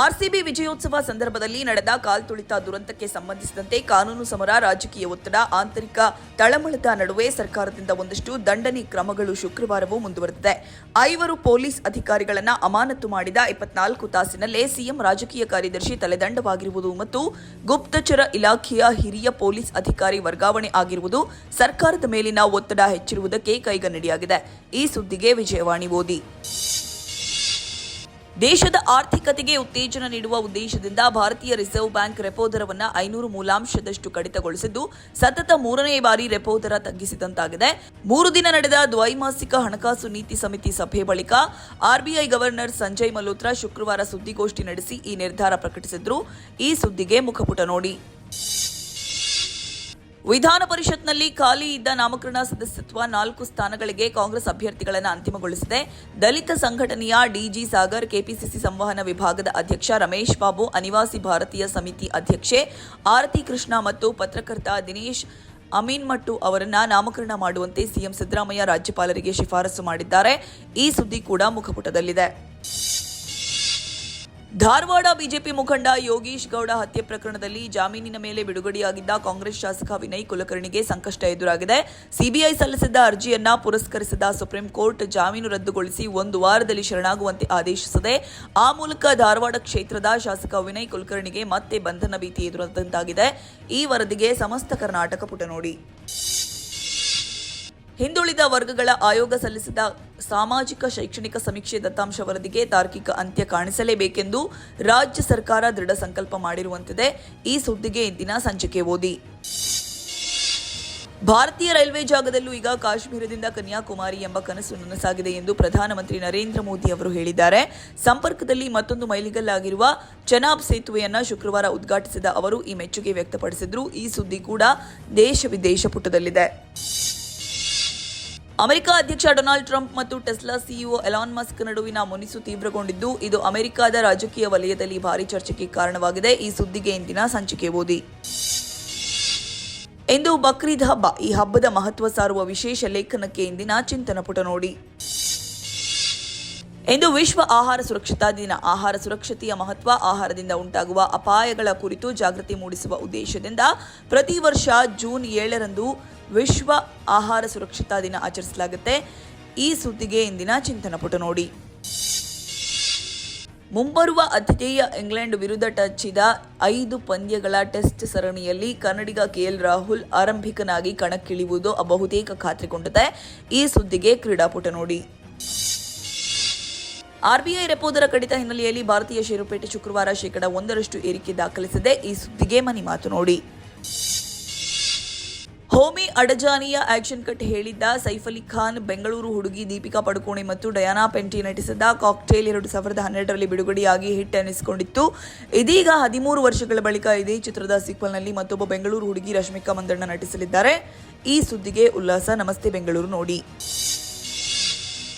RCB ವಿಜಯೋತ್ಸವ ಸಂದರ್ಭದಲ್ಲಿ ನಡೆದ ಕಾಲ್ತುಳಿತ ದುರಂತಕ್ಕೆ ಸಂಬಂಧಿಸಿದಂತೆ ಕಾನೂನು ಸಮರ, ರಾಜಕೀಯ ಒತ್ತಡ, ಆಂತರಿಕ ತಳಮಳದ ನಡುವೆ ಸರ್ಕಾರದಿಂದ ಒಂದಷ್ಟು ದಂಡನೆ ಕ್ರಮಗಳು ಶುಕ್ರವಾರವೂ ಮುಂದುವರೆದಿದೆ. ಐವರು ಪೊಲೀಸ್ ಅಧಿಕಾರಿಗಳನ್ನು ಅಮಾನತು ಮಾಡಿದ ಇಪ್ಪತ್ನಾಲ್ಕು ತಾಸಿನಲ್ಲೇ ಸಿಎಂ ರಾಜಕೀಯ ಕಾರ್ಯದರ್ಶಿ ತಲೆದಂಡವಾಗಿರುವುದು ಮತ್ತು ಗುಪ್ತಚರ ಇಲಾಖೆಯ ಹಿರಿಯ ಪೊಲೀಸ್ ಅಧಿಕಾರಿ ವರ್ಗಾವಣೆ ಆಗಿರುವುದು ಸರ್ಕಾರದ ಮೇಲಿನ ಒತ್ತಡ ಹೆಚ್ಚಿರುವುದಕ್ಕೆ ಕೈಗನ್ನಡಿಯಾಗಿದೆ. ಈ ಸುದ್ದಿಗೆ ವಿಜಯವಾಣಿ ಓದಿ. ದೇಶದ ಆರ್ಥಿಕತೆಗೆ ಉತ್ತೇಜನ ನೀಡುವ ಉದ್ದೇಶದಿಂದ ಭಾರತೀಯ ರಿಸರ್ವ್ ಬ್ಯಾಂಕ್ ರೆಪೋ ದರವನ್ನು ಐನೂರು ಮೂಲಾಂಶದಷ್ಟು ಕಡಿತಗೊಳಿಸಿದ್ದು, ಸತತ ಮೂರನೇ ಬಾರಿ ರೆಪೋ ದರ ತಗ್ಗಿಸಿದಂತಾಗಿದೆ. ಮೂರು ದಿನ ನಡೆದ ದ್ವೈಮಾಸಿಕ ಹಣಕಾಸು ನೀತಿ ಸಮಿತಿ ಸಭೆ ಬಳಿಕ ಆರ್ಬಿಐ ಗವರ್ನರ್ ಸಂಜಯ್ ಮಲ್ಹೋತ್ರಾ ಶುಕ್ರವಾರ ಸುದ್ದಿಗೋಷ್ಠಿ ನಡೆಸಿ ಈ ನಿರ್ಧಾರ ಪ್ರಕಟಿಸಿದ್ರು. ಈ ಸುದ್ದಿಗೆ ಮುಖಪುಟ ನೋಡಿ. ವಿಧಾನ ಪರಿಷತ್ನಲ್ಲಿ ಖಾಲಿ ಇದ್ದ ನಾಮಕರಣ ಸದಸ್ಯತ್ವ ನಾಲ್ಕು ಸ್ಥಾನಗಳಿಗೆ ಕಾಂಗ್ರೆಸ್ ಅಭ್ಯರ್ಥಿಗಳನ್ನು ಅಂತಿಮಗೊಳಿಸಿದೆ. ದಲಿತ ಸಂಘಟನೆಯ ಡಿಜಿ ಸಾಗರ್, ಕೆಪಿಸಿಸಿ ಸಂವಹನ ವಿಭಾಗದ ಅಧ್ಯಕ್ಷ ರಮೇಶ್ ಬಾಬು, ಅನಿವಾಸಿ ಭಾರತೀಯ ಸಮಿತಿ ಅಧ್ಯಕ್ಷೆ ಆರತಿ ಕೃಷ್ಣ ಮತ್ತು ಪತ್ರಕರ್ತ ದಿನೇಶ್ ಅಮೀನ್ ಮಟ್ಟು ಅವರನ್ನ ನಾಮಕರಣ ಮಾಡುವಂತೆ ಸಿಎಂ ಸಿದ್ದರಾಮಯ್ಯ ರಾಜ್ಯಪಾಲರಿಗೆ ಶಿಫಾರಸು ಮಾಡಿದ್ದಾರೆ. ಈ ಸುದ್ದಿ ಕೂಡ ಮುಖಪುಟದಲ್ಲಿದೆ. ಧಾರವಾಡ ಬಿಜೆಪಿ ಮುಖಂಡ ಯೋಗೀಶ್ ಗೌಡ ಹತ್ಯೆ ಪ್ರಕರಣದಲ್ಲಿ ಜಾಮೀನಿನ ಮೇಲೆ ಬಿಡುಗಡೆಯಾಗಿದ್ದ ಕಾಂಗ್ರೆಸ್ ಶಾಸಕ ವಿನಯ್ ಕುಲಕರ್ಣಿಗೆ ಸಂಕಷ್ಟ ಎದುರಾಗಿದೆ. ಸಿಬಿಐ ಸಲ್ಲಿಸಿದ್ದ ಅರ್ಜಿಯನ್ನ ಪುರಸ್ಕರಿಸಿದ ಸುಪ್ರೀಂ ಕೋರ್ಟ್ ಜಾಮೀನು ರದ್ದುಗೊಳಿಸಿ ಒಂದು ವಾರದಲ್ಲಿ ಶರಣಾಗುವಂತೆ ಆದೇಶಿಸಿದೆ. ಆ ಮೂಲಕ ಧಾರವಾಡ ಕ್ಷೇತ್ರದ ಶಾಸಕ ವಿನಯ್ ಕುಲಕರ್ಣಿಗೆ ಮತ್ತೆ ಬಂಧನ ಭೀತಿ ಎದುರಾದಂತಾಗಿದೆ. ಈ ವರದಿಗೆ ಸಮಸ್ತ ಕರ್ನಾಟಕ ಪುಟ ನೋಡಿ ಹಿಂದುಳಿದ ವರ್ಗಗಳ ಆಯೋಗ ಸಲ್ಲಿಸಿದ ಸಾಮಾಜಿಕ ಶೈಕ್ಷಣಿಕ ಸಮೀಕ್ಷೆ ದತ್ತಾಂಶ ವರದಿಗೆ ತಾರ್ಕಿಕ ಅಂತ್ಯ ಕಾಣಿಸಲೇಬೇಕೆಂದು ರಾಜ್ಯ ಸರ್ಕಾರ ದೃಢ ಸಂಕಲ್ಪ ಮಾಡಿರುವಂತಿದೆ. ಈ ಸುದ್ದಿಗೆ ಇಂದಿನ ಸಂಚಿಕೆ ಓದಿ. ಭಾರತೀಯ ರೈಲ್ವೆ ಜಾಗದಲ್ಲೂ ಈಗ ಕಾಶ್ಮೀರದಿಂದ ಕನ್ಯಾಕುಮಾರಿ ಎಂಬ ಕನಸು ನನಸಾಗಿದೆ ಎಂದು ಪ್ರಧಾನಮಂತ್ರಿ ನರೇಂದ್ರ ಮೋದಿ ಅವರು ಹೇಳಿದ್ದಾರೆ. ಸಂಪರ್ಕದಲ್ಲಿ ಮತ್ತೊಂದು ಮೈಲಿಗಲ್ಲಾಗಿರುವ ಚೆನಾಬ್ ಸೇತುವೆಯನ್ನು ಶುಕ್ರವಾರ ಉದ್ಘಾಟಿಸಿದ ಅವರು ಈ ಮೆಚ್ಚುಗೆ ವ್ಯಕ್ತಪಡಿಸಿದ್ರು. ಈ ಸುದ್ದಿ ಕೂಡ ದೇಶ ವಿದೇಶ ಪುಟದಲ್ಲಿದೆ. ಅಮೆರಿಕ ಅಧ್ಯಕ್ಷ ಡೊನಾಲ್ಡ್ ಟ್ರಂಪ್ ಮತ್ತು ಟೆಸ್ಲಾ ಸಿಇಒ ಎಲಾನ್ ಮಸ್ಕ್ ನಡುವಿನ ಮುನಿಸು ತೀವ್ರಗೊಂಡಿದ್ದು, ಇದು ಅಮೆರಿಕದ ರಾಜಕೀಯ ವಲಯದಲ್ಲಿ ಭಾರಿ ಚರ್ಚೆಗೆ ಕಾರಣವಾಗಿದೆ. ಈ ಸುದ್ದಿಗೆ ಇಂದಿನ ಸಂಚಿಕೆ ಓದಿ. ಇಂದು ಬಕ್ರೀದ್ ಹಬ್ಬ. ಈ ಹಬ್ಬದ ಮಹತ್ವ ಸಾರುವ ವಿಶೇಷ ಲೇಖನಕ್ಕೆ ಇಂದಿನ ಚಿಂತನ ಪುಟ ನೋಡಿ. ಇಂದು ವಿಶ್ವ ಆಹಾರ ಸುರಕ್ಷತಾ ದಿನ. ಆಹಾರ ಸುರಕ್ಷತೆಯ ಮಹತ್ವ ಆಹಾರದಿಂದ ಉಂಟಾಗುವ ಅಪಾಯಗಳ ಕುರಿತು ಜಾಗೃತಿ ಮೂಡಿಸುವ ಉದ್ದೇಶದಿಂದ ಪ್ರತಿ ವರ್ಷ ಜೂನ್ ಏಳರಂದು ವಿಶ್ವ ಆಹಾರ ಸುರಕ್ಷತಾ ದಿನ ಆಚರಿಸಲಾಗುತ್ತೆ. ಈ ಸುದ್ದಿಗೆ ಇಂದಿನ ಚಿಂತನ ಪುಟ ನೋಡಿ. ಮುಂಬರುವ ಅತಿಥೇಯ ಇಂಗ್ಲೆಂಡ್ ವಿರುದ್ಧ ಟಚ್ಚಿದ ಐದು ಪಂದ್ಯಗಳ ಟೆಸ್ಟ್ ಸರಣಿಯಲ್ಲಿ ಕನ್ನಡಿಗ ಕೆಎಲ್ ರಾಹುಲ್ ಆರಂಭಿಕನಾಗಿ ಕಣಕ್ಕಿಳಿಯುವುದು ಬಹುತೇಕ ಖಾತ್ರಿಗೊಂಡಿದೆ. ಈ ಸುದ್ದಿಗೆ ಕ್ರೀಡಾಪುಟ ನೋಡಿ. ಆರ್ಬಿಐ ರೆಪೋ ದರ ಕಡಿತ ಹಿನ್ನೆಲೆಯಲ್ಲಿ ಭಾರತೀಯ ಷೇರುಪೇಟೆ ಶುಕ್ರವಾರ ಶೇಕಡಾ ಒಂದರಷ್ಟು ಏರಿಕೆ ದಾಖಲಿಸಿದೆ. ಈ ಸುದ್ದಿಗೆ ಮನಿ ಮಾತು ನೋಡಿ. ಹೋಮಿ ಅಡಜಾನಿಯ ಆಕ್ಷನ್ ಕಟ್ ಹೇಳಿದ್ದ ಸೈಫ್ ಅಲಿ ಖಾನ್ ಬೆಂಗಳೂರು ಹುಡುಗಿ ದೀಪಿಕಾ ಪಡುಕೋಣೆ ಮತ್ತು ಡಯಾನಾ ಪೆಂಟಿ ನಟಿಸಿದ ಕಾಕ್ಟೇಲ್ ಎರಡು ಸಾವಿರದ ಹನ್ನೆರಡರಲ್ಲಿ ಬಿಡುಗಡೆಯಾಗಿ ಹಿಟ್ ಅನ್ನಿಸಿಕೊಂಡಿತ್ತು ಇದೀಗ ಹದಿಮೂರು ವರ್ಷಗಳ ಬಳಿಕ ಇದೇ ಚಿತ್ರದ ಸೀಕ್ವಲ್ನಲ್ಲಿ ಮತ್ತೊಬ್ಬ ಬೆಂಗಳೂರು ಹುಡುಗಿ ರಶ್ಮಿಕಾ ಮಂದಣ್ಣ ನಟಿಸಲಿದ್ದಾರೆ. ಈ ಸುದ್ದಿಗೆ ಉಲ್ಲಾಸ. ನಮಸ್ತೆ ಬೆಂಗಳೂರು ನೋಡಿ.